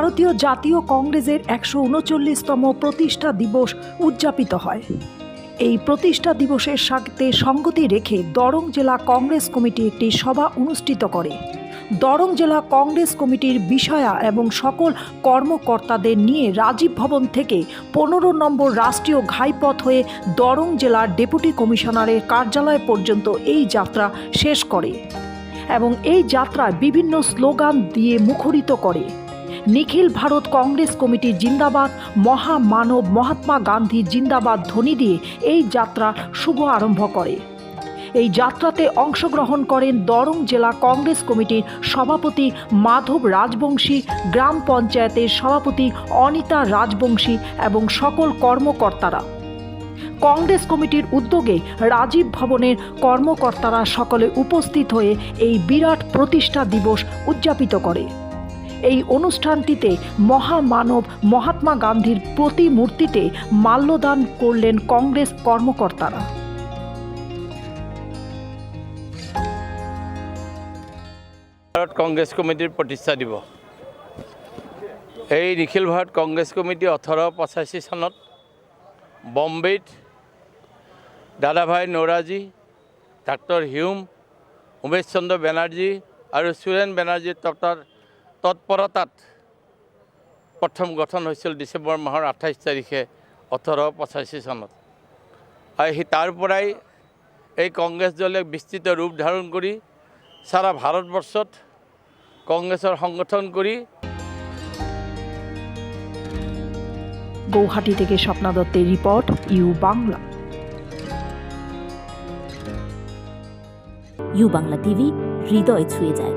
ভারতীয় জাতীয় কংগ্রেসের একশো উনচল্লিশতম প্রতিষ্ঠা দিবস উদযাপিত হয়। এই প্রতিষ্ঠা দিবসের সাথে সঙ্গতি রেখে দরং জেলা কংগ্রেস কমিটি একটি সভা অনুষ্ঠিত করে। দরং জেলা কংগ্রেস কমিটির বিষয়া এবং সকল কর্মকর্তাদের নিয়ে রাজীব ভবন থেকে পনেরো নম্বর রাষ্ট্রীয় ঘাইপথ হয়ে দরং জেলার ডেপুটি কমিশনারের কার্যালয় পর্যন্ত এই যাত্রা শেষ করে এবং এই যাত্রায় বিভিন্ন স্লোগান দিয়ে মুখরিত করে। নিখিল ভারত কংগ্রেস কমিটি জিন্দাবাদ মহামানব মহাত্মা গান্ধী জিন্দাবাদ ধ্বনি দিয়ে এই যাত্রা শুভ আরম্ভ করে। এই যাত্রাতে অংশগ্রহণ করেন দরং জেলা কংগ্রেস কমিটির সভাপতি মাধব রাজবংশী, গ্রাম পঞ্চায়েতের সভাপতি অনিতা রাজবংশী এবং সকল কর্মকর্তারা। কংগ্রেস কমিটির উদ্যোগে রাজীব ভবনের কর্মকর্তারা সকলে উপস্থিত হয়ে এই বিরাট প্রতিষ্ঠা দিবস উদযাপিত করে। এই অনুষ্ঠানটিতে মহামানব মহাত্মা গান্ধীর প্রতিমূর্তিতে মাল্যদান করলেন কংগ্রেস কর্মকর্তারা। ভাৰত কংগ্ৰেছ কমিটিৰ প্ৰতিষ্ঠা দিব এই নিখিল ভাৰত কংগ্ৰেছ কমিটি ওঠৰ পঁচাশী চনত বম্বেত দাদাভাই নৌৰাজী, ডাক্তৰ হিউম, উমেশ চন্দ্ৰ বেনাৰ্জী আৰু সুৰেণ বেনাৰ্জীৰ তত্ত্বৰ তৎপৰতাত প্ৰথম গঠন হৈছিল ডিচেম্বৰ মাহৰ আঠাইছ তাৰিখে ওঠৰ পঁচাশী চনত। আৰু সেই তাৰ পৰাই এই কংগ্ৰেছ দলে বিস্তৃত ৰূপ ধাৰণ কৰি সারা ভারতবর্ষত কংগ্রেসের সংগঠন করি গৌহাটি থেকে স্বপ্না দত্তের report you Bangla. You Bangla TV হৃদয় ছুঁয়ে যায়।